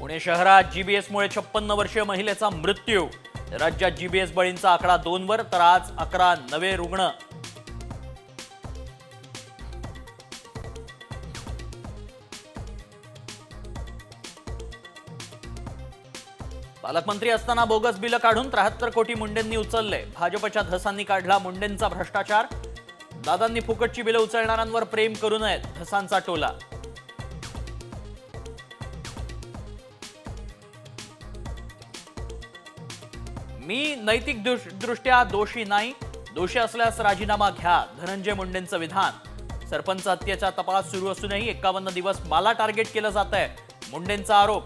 पुणे शहरात जीबीएसमुळे छप्पन्न वर्षीय महिलेचा मृत्यू. राज्यात जीबीएस बळींचा आकडा दोनवर तर आज अकरा नवे रुग्ण. पालकमंत्री असताना बोगस बिलं काढून त्र्याहत्तर कोटी मुंडेंनी उचलले. भाजपच्या धसांनी काढला मुंडेंचा भ्रष्टाचार. दादांनी फुकटची बिलं उचलणाऱ्यांवर प्रेम करू नयेत धसांचा टोला. मी नैतिक दृष्ट्या दोषी नाही. दोषी असल्यास राजीनामा घ्या. धनंजय मुंडेंचं विधान. सरपंच हत्येचा तपास सुरू असूनही एकावन्न दिवस मला टार्गेट केलं जात आहे मुंडेंचा आरोप.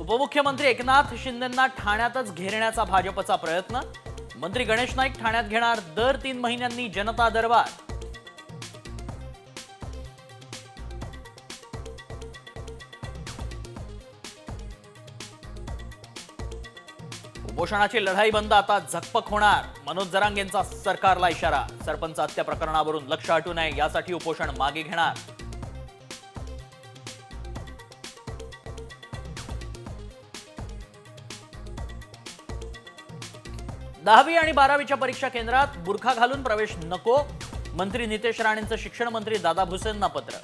उपमुख्यमंत्री एकनाथ शिंदेंना ठाण्यातच घेरण्याचा भाजपचा प्रयत्न. मंत्री गणेश नाईक ठाण्यात घेणार दर तीन महिन्यांनी जनता दरबार. उपोषणाची लढाई बंद आता झकपक होणार. मनोज जरांगेंचा सरकारला इशारा. सरपंच हत्या प्रकरणावरून लक्ष हटू नये यासाठी उपोषण मागे घेणार. दहावी आणि बारावीच्या परीक्षा केंद्रात बुरखा घालून प्रवेश नको. मंत्री नितेश राणेंचं शिक्षण मंत्री दादा भुसेंना पत्र.